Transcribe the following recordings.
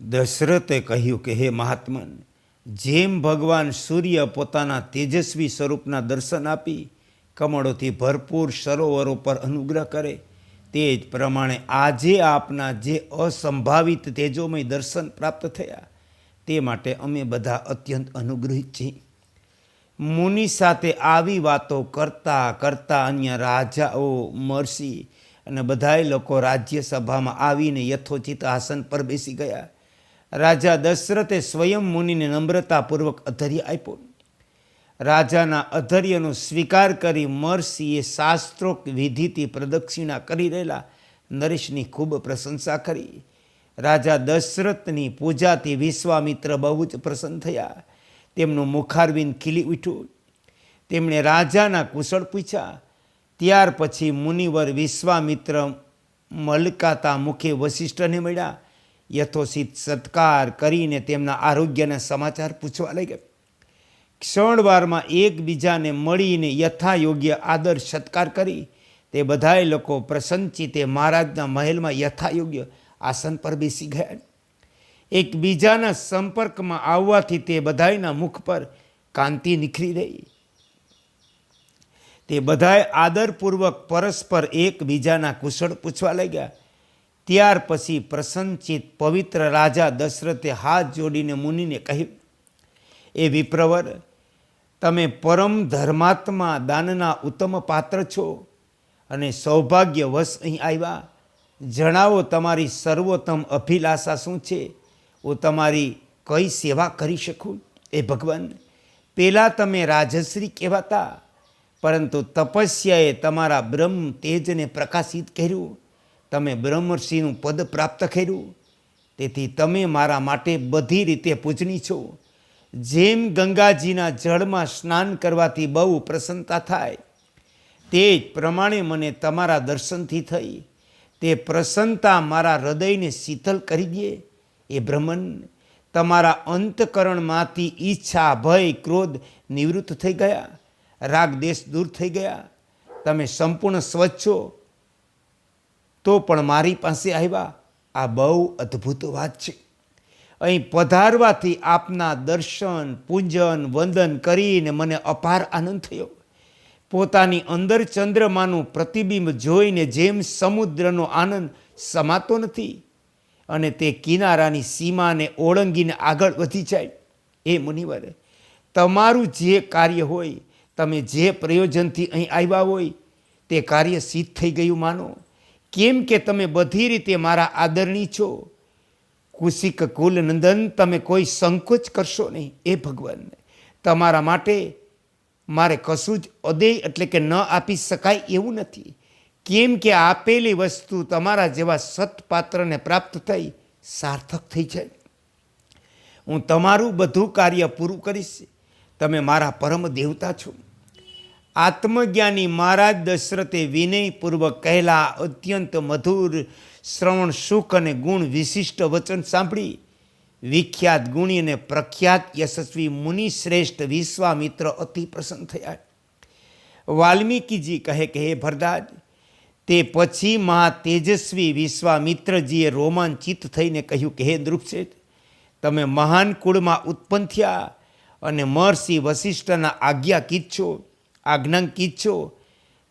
દશરથે કહ્યું કે, હે મહાત્મન, જેમ ભગવાન સૂર્ય પોતાના તેજસ્વી સ્વરૂપના દર્શન આપી કમળોથી ભરપૂર સરોવરો પર અનુગ્રહ કરે, તે જ પ્રમાણે આજે આપના જે અસંભાવિત તેજોમય દર્શન પ્રાપ્ત થયા, તે માટે અમે બધા અત્યંત અનુગ્રહિત છીએ. મુનિ સાથે આવી વાતો કરતા કરતા અન્ય રાજાઓ મરસી અને બધાય લોકો રાજ્યસભામાં આવીને યથોચિત આસન પર બેસી ગયા. રાજા દશરથે સ્વયં મુનિને નમ્રતાપૂર્વક અધર્ય આપ્યો. રાજાના અધર્યનો સ્વીકાર કરી મરસીએ શાસ્ત્રોક્ત વિધિથી પ્રદક્ષિણા કરી રહેલા નરેશની ખૂબ પ્રશંસા કરી. રાજા દશરથની પૂજાથી વિશ્વામિત્ર બહુ જ પ્રસન્ન થયા. તેમનું મુખારવિંદ ખીલી ઉઠ્યું. તેમણે રાજાના કુશળ પૂછ્યા, ત્યાર પછી મુનિવર વિશ્વામિત્ર મલકાતા મુખે વશિષ્ઠને મળ્યા? યથોચિત સત્કાર કરીને તેમના આરોગ્યના સમાચાર પૂછવા લાગ્યા. ક્ષણવારમાં એકબીજાને મળીને યથાયોગ્ય આદર સત્કાર કરી. તે બધાય લોકો પ્રસન્નચિતે મહારાજના મહેલમાં યથાયોગ્ય આસન પર બેસી ગયા. એકબીજાના સંપર્કમાં આવવાથી તે બધાયના મુખ પર કાંતિ નીખરી રહી. તે બધાએ આદરપૂર્વક પરસ્પર એકબીજાના કુશળ પૂછવા લાગ્યા. ત્યાર પછી પ્રસન્નચિત પવિત્ર રાજા દશરથે હાથ જોડીને મુનિને કહ્યું, એ વિપ્રવર, તમે પરમ ધર્માત્મા દાનના ઉત્તમ પાત્ર છો અને સૌભાગ્યવશ અહીં આવ્યા. જણાવો તમારી સર્વોત્તમ અભિલાષા શું છે? હું તમારી કઈ સેવા કરી શકું? એ ભગવાન પહેલાં તમે રાજશ્રી કહેવાતા, પરંતુ તપસ્યાએ તમારા બ્રહ્મ તેજને પ્રકાશિત કર્યું. તમે બ્રહ્મર્ષિનું પદ પ્રાપ્ત કર્યું, તેથી તમે મારા માટે બધી રીતે પૂજની છો. જેમ ગંગાજીના જળમાં સ્નાન કરવાથી બહુ પ્રસન્નતા થાય, તે જ પ્રમાણે મને તમારા દર્શનથી થઈ. તે પ્રસન્નતા મારા હૃદયને શીતલ કરી દે. એ બ્રહ્મન, તમારા અંતકરણમાંથી ઈચ્છા, ભય, ક્રોધ નિવૃત્ત થઈ ગયા. રાગ દેશ દૂર થઈ ગયા. તમે સંપૂર્ણ સ્વચ્છ છો. તો પણ મારી પાસે આવ્યા. આ બહુ અદ્ભુત વાત છે. અહીં પધારવાથી આપના દર્શન, પૂજન, વંદન કરીને મને અપાર આનંદ થયો. પોતાની અંદર ચંદ્રમાનું પ્રતિબિંબ જોઈને જેમ સમુદ્રનો આનંદ સમાતો નથી અને તે કિનારાની સીમાને ઓળંગીને આગળ વધી જાય. એ મુનિવરે, તમારું જે કાર્ય હોય, તમે જે પ્રયોજનથી અહીં આવ્યા હોય, તે કાર્ય સિદ્ધ થઈ ગયું માનો. કેમ કે તમે બધી રીતે મારા આદરણી છો? કુશિક કુલ નંદન, તમે કોઈ સંકોચ કરશો નહીં, એ ભગવાન તમારા માટે મારે કશું જ અદેય એટલે કે ન આપી શકાય એવું નથી. કેમ કે આપેલી વસ્તુ તમારા જેવા સત્પાત્રને પ્રાપ્ત થઈ, સાર્થક થઈ જાય. હું તમારું બધું કાર્ય પૂરું કરીશ. તમે મારા પરમ દેવતા છો. આત્મજ્ઞાની મહારાજ દશરથે વિનયપૂર્વક કહેલા, અત્યંત મધુર શ્રવણ સુખ અને ગુણ વિશિષ્ટ વચન સાંભળી. વિખ્યાત ગુણી અને પ્રખ્યાત યશસ્વી મુનિ શ્રેષ્ઠ વિશ્વામિત્ર અતિ પ્રસન્ન થયા. વાલ્મીકીજી કહે કે, હે ભરદાજ, તે પછી મહા તેજસ્વી વિશ્વામિત્રજીએ રોમાંચિત થઈને કહ્યું કે, હે દૃક્ષેઠ તમે મહાન કુળમાં ઉત્પન્ન થયા અને મહર્ષિ વશિષ્ઠના આજ્ઞાકીત છો આજ્ઞાંકિત છો.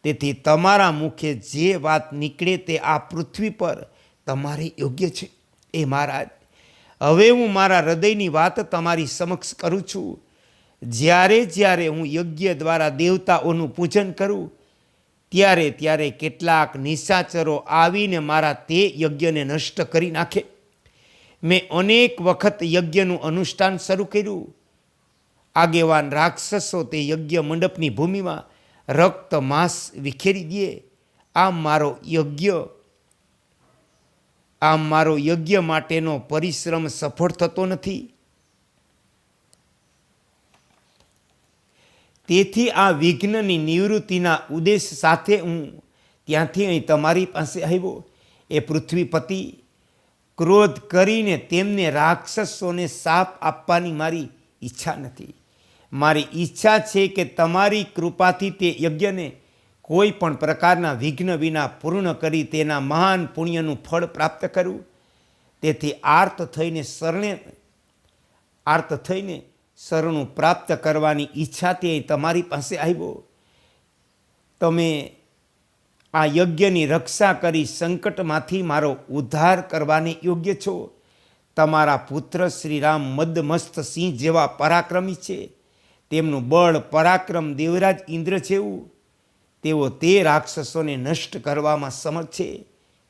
તેથી તમારા મુખે જે વાત નીકળે તે આ પૃથ્વી પર તમારે યોગ્ય છે. એ મહારાજ, હવે હું મારા હૃદયની વાત તમારી સમક્ષ કરું છું. જ્યારે જ્યારે હું યજ્ઞ દ્વારા દેવતાઓનું પૂજન કરું, ત્યારે ત્યારે કેટલાક નિશાચરો આવીને મારા તે યજ્ઞને નષ્ટ કરી નાખે. મેં અનેક વખત યજ્ઞનું અનુષ્ઠાન શરૂ કર્યું. આગેવાન રાક્ષસો તે યજ્ઞ મંડપની ભૂમિમાં રક્ત માંસ વિખેરી દે. આમ મારો યજ્ઞ, આમ મારો યજ્ઞ માટેનો પરિશ્રમ સફળ થતો નથી. તેથી આ વિઘ્નની નિવૃત્તિના ઉદ્દેશ સાથે હું ત્યાંથી અહીં તમારી પાસે આવ્યો. એ પૃથ્વીપતિ ક્રોધ કરીને તેમને રાક્ષસોને સાપ આપવાની મારી ઈચ્છા નથી. મારી ઈચ્છા છે કે તમારી કૃપાથી તે યજ્ઞને કોઈ પણ પ્રકારના વિઘ્ન વિના પૂર્ણ કરી તેના મહાન પુણ્યનું ફળ પ્રાપ્ત કરું. તેથી આર્ત થઈને શરણે, આર્ત થઈને શરણું પ્રાપ્ત કરવાની ઈચ્છા તે તમારી પાસે આવ્યો. તમે આ યજ્ઞની રક્ષા કરી સંકટમાંથી મારો ઉદ્ધાર કરવાને યોગ્ય છો. તમારા પુત્ર શ્રીરામ મદમસ્ત સિંહ જેવા પરાક્રમી છે. તેમનું બળ, પરાક્રમ, દેવરાજ ઇન્દ્ર જેવું તેઓ તે રાક્ષસોને નષ્ટ કરવામાં સમર્થ છે.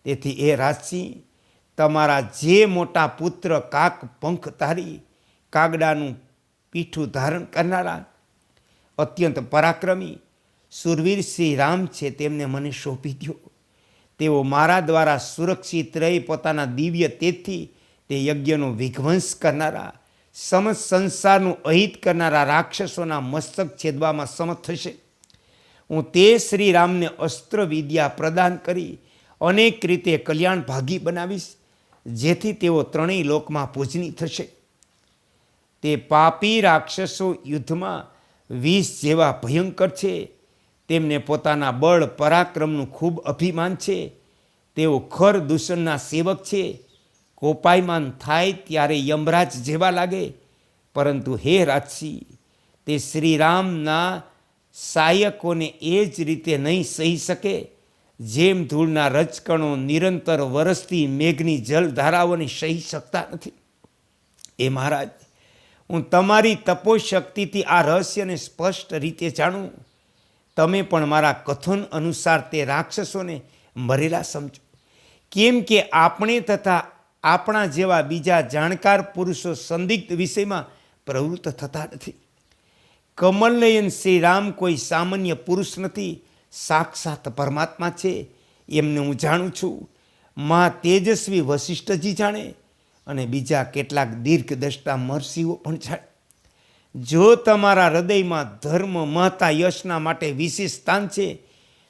તેથી એ રાજસિંહ, તમારા જે મોટા પુત્ર કાક પંખ ધારી કાગડાનું પીઠું ધારણ કરનારા અત્યંત પરાક્રમી સુરવીર શ્રી રામ છે તેમને મને સોંપી દો તેઓ મારા દ્વારા સુરક્ષિત રહી પોતાના દિવ્ય તેજથી તે યજ્ઞનો વિધ્વંસ કરનારા સમસ્ત સંસારનું અહિત કરનારા રાક્ષસોના મસ્તક છેદવામાં સમર્થ થશે. હું તે શ્રી રામને અસ્ત્ર વિદ્યા પ્રદાન કરી અનેક રીતે કલ્યાણ ભાગી બનાવીશ, જેથી તેઓ ત્રણેય લોકમાં પૂજની થશે. તે પાપી રાક્ષસો યુદ્ધમાં વિષ જેવા ભયંકર છે. તેમને પોતાના બળ પરાક્રમનું ખૂબ અભિમાન છે. તેઓ ખર દૂષણના સેવક છે. કોપાયમાન થાય ત્યારે યમરાજ જેવા લાગે. પરંતુ હે રાજસી, તે શ્રીરામના સાયકોને એ જ રીતે નહીં સહી શકે. જેમ ધૂળના રજકણો નિરંતર વરસતી મેઘની જલધારાઓને સહી શકતા નથી. એ મહારાજ, હું તમારી તપોશક્તિથી આ રહસ્યને સ્પષ્ટ રીતે જાણું. તમે પણ મારા કથન અનુસાર તે રાક્ષસોને મરેલા સમજો. કેમ કે આપણે તથા આપણા જેવા બીજા જાણકાર પુરુષો સંદિગ્ધ વિષયમાં પ્રવૃત્ત થતા નથી. કમલનયન શ્રી રામ કોઈ સામાન્ય પુરુષ નથી, સાક્ષાત પરમાત્મા છે, એમને હું જાણું છું. મા તેજસ્વી વશિષ્ઠજી જાણે અને બીજા કેટલાક દીર્ઘદ્રષ્ટા મહર્ષિઓ પણ જાણે. જો તમારા હૃદયમાં ધર્મ મહતા યશના માટે વિશેષ સ્થાન છે,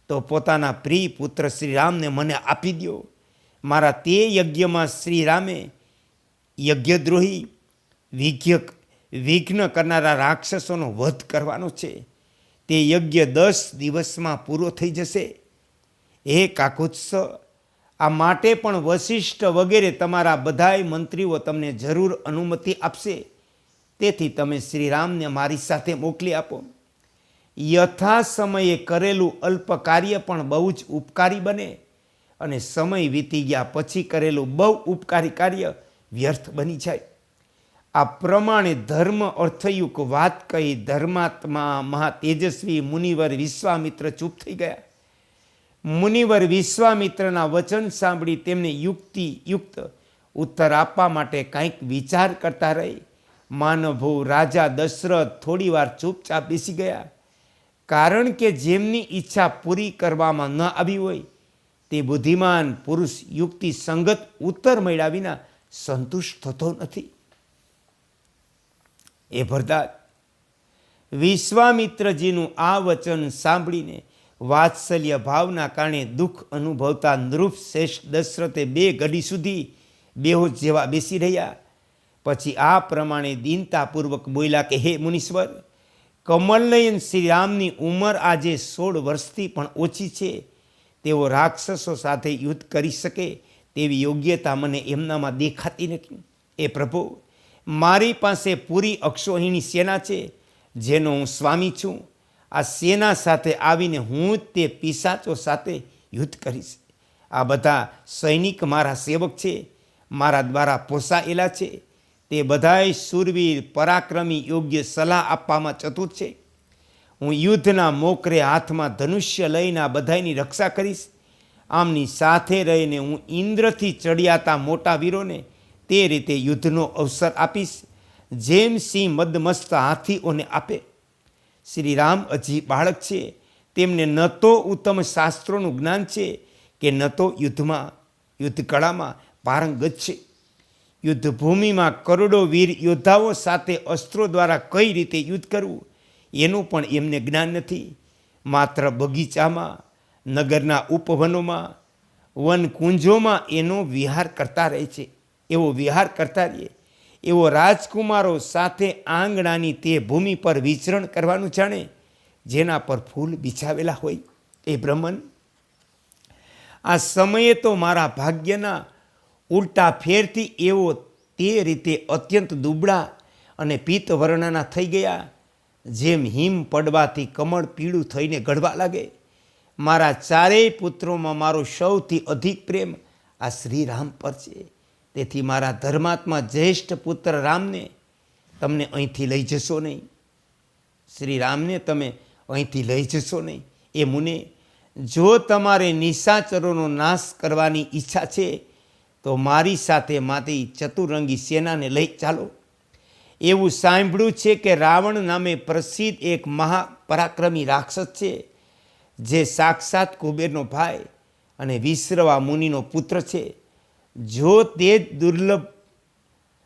તો પોતાના પ્રિય પુત્ર શ્રીરામને મને આપી દો મારા તે યજ્ઞમાં શ્રીરામે યજ્ઞદ્રોહી વિઘ્યક વિઘ્ન કરનારા રાક્ષસોનો વધ કરવાનો છે. તે યજ્ઞ દસ દિવસમાં પૂરો થઈ જશે. હે કાકુત્સવ આ માટે પણ વશિષ્ઠ વગેરે તમારા બધાય મંત્રીઓ તમને જરૂર અનુમતિ આપશે. તેથી તમે શ્રીરામને મારી સાથે મોકલી આપો. યથા સમયે કરેલું અલ્પ કાર્ય પણ બહુ જ ઉપકારી બને. અને સમય વીતી ગયા પછી કરેલું બહુ ઉપકારી કાર્ય વ્યર્થ બની જાય. આ પ્રમાણે ધર્મ અર્થયુક વાત કહી ધર્માત્મા મહા તેજસ્વી મુનિવર વિશ્વામિત્ર ચૂપ થઈ ગયા. મુનિવર વિશ્વામિત્રના વચન સાંભળી તેમને યુક્તિ યુક્ત ઉત્તર આપવા માટે કંઈક વિચાર કરતા રહી. માનભો રાજા દશરથ થોડીવાર ચૂપચાપ બેસી ગયા. કારણ કે જેમની ઈચ્છા પૂરી કરવામાં ન આવી હોય તે બુદ્ધિમાન પુરુષ યુક્તિ સંગત ઉત્તર મળ્યા વિના સંતુષ્ટ થતો નથી. એ ભરદાર, વિશ્વામિત્રજીનું આ વચન સાંભળીને વાત્સલ્ય ભાવના કારણે દુઃખ અનુભવતા નૃપ શ્રેષ્ઠ દશરથે બે ઘડી સુધી બેહોશ જેવા બેસી રહ્યા. પછી આ પ્રમાણે દીનતાપૂર્વક બોલ્યા કે, હે મુનીશ્વર, કમલનયન શ્રીરામની ઉંમર આજે સોળ વર્ષથી પણ ઓછી છે. તેઓ રાક્ષસો સાથે યુદ્ધ કરી શકે તેવી યોગ્યતા મને એમનામાં દેખાતી નથી. એ પ્રભુ, મારી પાસે પૂરી અક્ષોહિણી સેના છે, જેનો હું સ્વામી છું. આ સેના સાથે આવીને હું તે પિસાચો સાથે યુદ્ધ કરીશ. આ બધા સૈનિક મારા સેવક છે, મારા દ્વારા પોસાયેલા છે. તે બધાય શૂરવીર પરાક્રમી યોગ્ય સલાહ આપવામાં ચતુર છે. હું યુદ્ધના મોકરે હાથમાં ધનુષ્ય લઈને આ બધાની રક્ષા કરીશ. આમની સાથે રહીને હું ઇન્દ્રથી ચડિયાતા મોટા વીરોને તે રીતે યુદ્ધનો અવસર આપીશ, જેમ સિંહ મદમસ્ત હાથીઓને આપે. શ્રી રામ હજી બાળક છે, તેમને ન તો ઉત્તમ શાસ્ત્રોનું જ્ઞાન છે કે ન તો યુદ્ધમાં યુદ્ધ કળામાં પારંગત છે. યુદ્ધભૂમિમાં કરોડો વીર યોદ્ધાઓ સાથે અસ્ત્રો દ્વારા કઈ રીતે યુદ્ધ કરવું? એનું પણ એમને જ્ઞાન નથી. માત્ર બગીચામાં, નગરના ઉપવનોમાં, વનકુંજોમાં એનો વિહાર કરતા રહે છે. એવો વિહાર કરતા રહીએ. એવો રાજકુમારો સાથે આંગણાની તે ભૂમિ પર વિચરણ કરવાનું જાણે, જેના પર ફૂલ બિછાવેલા હોય. એ બ્રહ્મન, આ સમયે તો મારા ભાગ્યના ઉલટા ફેરથી એવો તે રીતે અત્યંત દુબળા અને પિત્ત વર્ણના થઈ ગયા. જેમ હિમ પડવાથી કમળ પીળું થઈને ગળવા લાગે, મારા ચારેય પુત્રોમાં મારો સૌથી અધિક પ્રેમ આ શ્રી રામ પર છે. તેથી મારા ધર્માત્મા જ્યેષ્ઠ પુત્ર રામને તમને અહીંથી લઈ જશો નહીં. શ્રી રામને તમે અહીંથી લઈ જશો નહીં. એ મુને, જો તમારે નિશાચરોનો નાશ કરવાની ઈચ્છા છે, તો મારી સાથે માતી ચતુરંગી સેનાને લઈ ચાલો. એવું સાંભળ્યું છે કે રાવણ નામે પ્રસિદ્ધ એક મહાપરાક્રમી રાક્ષસ છે, જે સાક્ષાત કુબેરનો ભાઈ અને વિશ્રવા મુનિનો પુત્ર છે. જો તે દુર્લભ,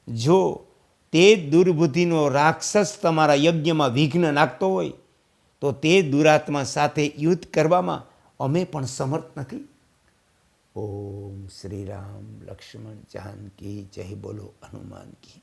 જો તે દુર્બુદ્ધિનો રાક્ષસ તમારા યજ્ઞમાં વિઘ્ન નાખતો હોય, તો તે દુરાત્મા સાથે યુદ્ધ કરવામાં અમે પણ સમર્થ નથી. ઓમ શ્રી રામ લક્ષ્મણ જાનકી, જય બોલો હનુમાન કી